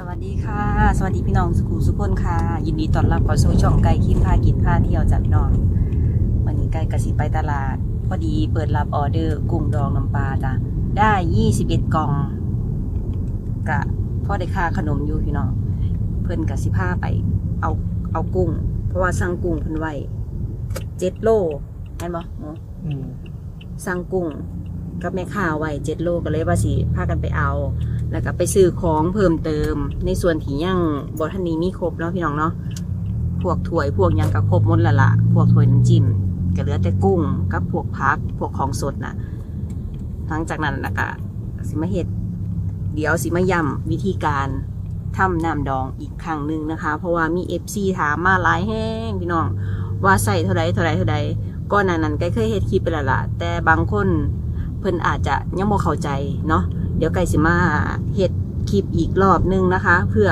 สวัสดีค่ะ สวัสดีพี่น้องสุขุสุขคนค่ะ ยินดีต้อนรับเข้าสู่ช่องไก่คิมพากินพาเที่ยวจากพี่น้อง วันนี้ไก่กระสิไปตลาด พอดีเปิดรับออเดอร์กุ้งดองน้ำปลาจ้ะได้21กล่อง กะพ่อได้ค่าขนมอยู่พี่น้อง เพิ่นกะสิพาไปเอาเอากุ้ง เพราะว่าสั่งกุ้งเพิ่นไว้เจ็ดโลแม่นบ่หมูอืมสั่งกุ้ง กับแม่ค้าไว้เจ็ดโลก็เลยว่าสิพากันไปเอา แล้วก็ไปซื้อของเพิ่มเติม ในส่วนที่ยังบอทันนี้มีครบเนาะพี่น้องเนาะพวกถ้วยพวกยังก็ครบหมดละละพวกถ้วยน้ำจิ้มก็เหลือแต่กุ้งกับพวกพักพวกของสดน่ะหลังจากนั้นแล้วก็สิมาเฮ็ดเดี๋ยวสิมาย้ำวิธีการทำน้ำดองอีกครั้งหนึ่งนะคะ เพราะว่ามี FC ถามมาหลายแห้งพี่น้อง ว่าใส่เท่าใดเท่าใดเท่าใดก่อนหน้านั้นก็เคยเฮ็ดคลิปไปล้วล่ะแต่บางคน พิ่นอาจจะยังบ่เข้าใจเนาะเดี๋ยวไก่สิมาเฮ็ดคลิปอีกรอบนึงนะคะ เพื่อ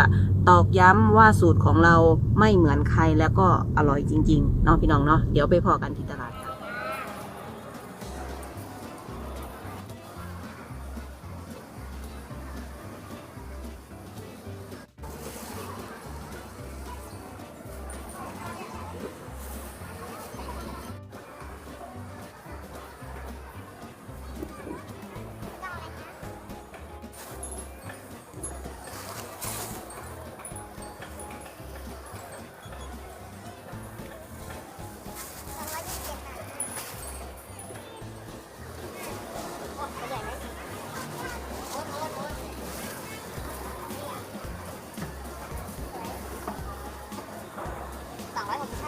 ตอกย้ำว่าสูตรของเราไม่เหมือนใครแล้วก็อร่อยจริงๆเนาะพี่น้องเนาะเดี๋ยวไปพอกันที่ตลาด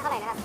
เท่าไหร่นะครับ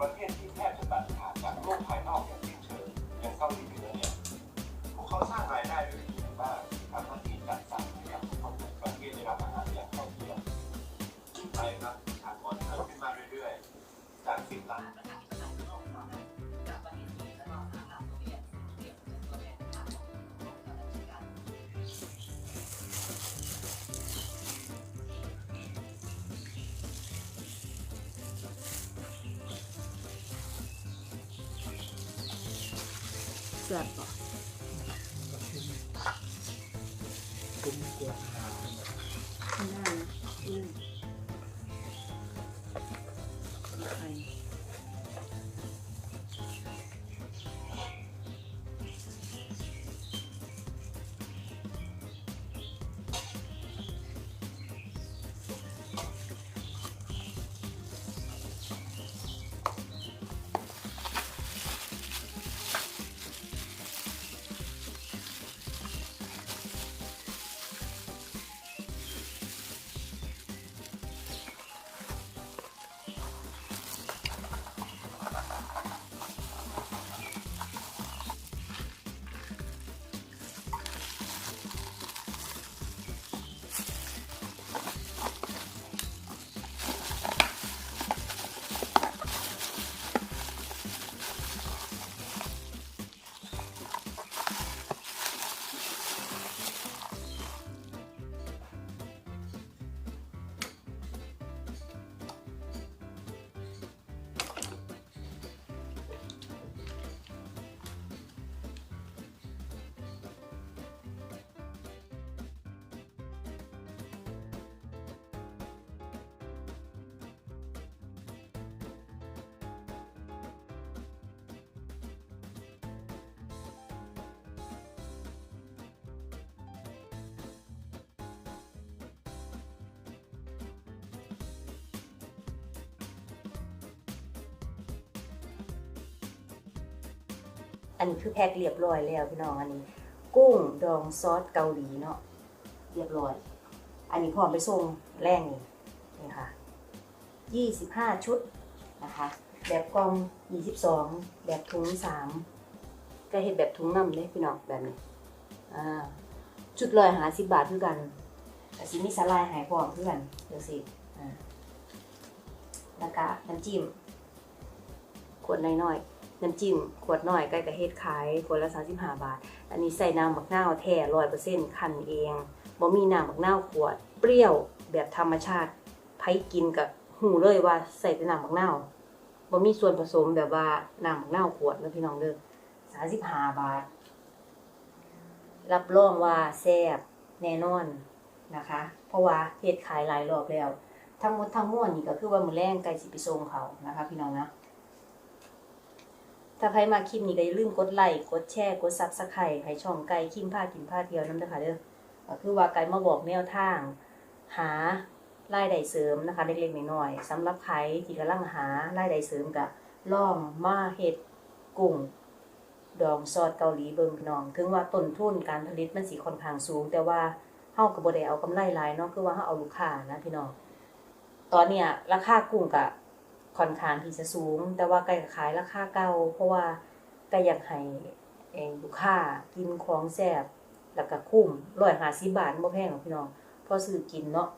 ประเทศที่แทบจะ แซ่บปะคุ้มกว่าไม่ได้นะอืม อันนี้คือแพ็คเรียบร้อยแล้วพี่น้องอันนี้ กุ้งดองซอสเกาหลีเนาะเรียบร้อย อันนี้พร้อมไปส่งแรงนี่นี่ค่ะยี่สิบห้าชุดนะคะ แบบกล่องยี่สิบสองแบบถุงสามก็เห็นแบบถุงน้ำเลยพี่น้องแบบนี้อ่าชุดลอยหาสิบบาทคือกันแต่สิมีสลายหายพร้อมคือกันเดี๋ยวสิอ่าแล้วก็น้ำจิ้มขวดน้อยๆ น้ำจิ้มขวดน้อยใกล้กับเฮ็ดขายขวดละสามสิบห้าบาท อันนี้ใส่น้ำบักนาวแท้ร้อยเปอร์เซ็นต์คั้นเองบ่มีน้ำบักนาวขวด เปรี้ยวแบบธรรมชาติไผกินกับหูเลยว่าใส่แต่น้ำบักนาวบ่มีส่วนผสมแบบว่าน้ำบักนาวขวดนะพี่น้องเด้อสามสิบห้าบาท รับรองว่าแซ่บแน่นอนนะคะ เพราะว่าเฮ็ดขายหลายรอบแล้ว ทั้งหมดทั้งมวลนี่ก็คือว่ามื้อแรงไก่สิไปส่งเขานะคะ พี่น้องนะ ถ้าใครมาคลิปนี้ก็อย่าลืมกดไลค์กดแชร์กดซับสไครต์ให้ช่องไก่คิมพากินพาเที่ยวน้ำเด้อค่ะเด้อก็คือว่าไก่มาบอกแนวทาง หารายได้เสริมนะคะเล็กๆน้อยๆสำหรับใครที่กำลังหารายได้เสริมก็ล่องมาเฮ็ดกุ้งดองซอสเกาหลีเบิงพี่น้อง ถึงว่าต้นทุนการผลิตมันสิค่อนข้างสูง แต่ว่าเฮาก็บ่ได้เอากำไรหลายเนาะคือว่าเฮาเอาลูกค้านะพี่น้องตอนเนี้ยราคากุ้งก็ ค่อนข้างที่จะสูง แต่ว่าไก่ก็ขายราคาเก่า เพราะว่าไก่อยากให้เองลูกค้ากินของแซ่บแล้วก็คุ้ม150บาทบ่แพงหรอกพี่น้องพอซื้อกินเนาะ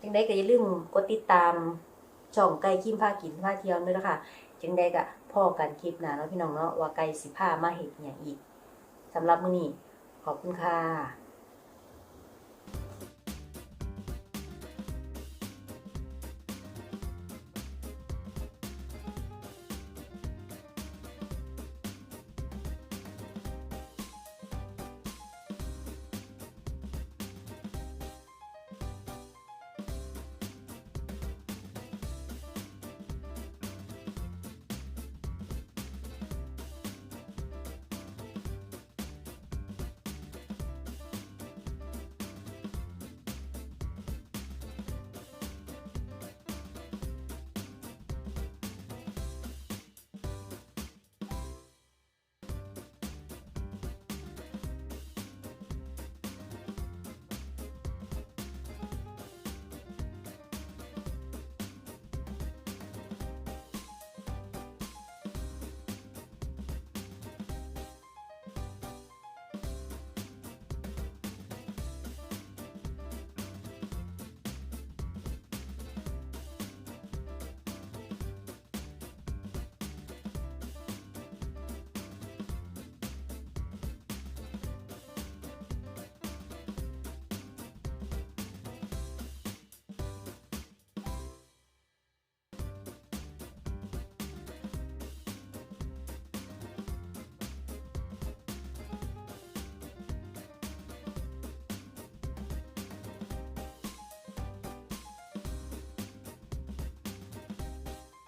จังได๋ก็อย่าลืมกดติดตามช่องไก่คิมพากินพาเที่ยวด้วยนะคะจังได๋ก็พ่อกันคลิปหน้าเนาะพี่น้องเนาะว่าไก่สิพามาเฮ็ดอหยังอีกสำหรับมื้อนี้ขอบคุณค่ะ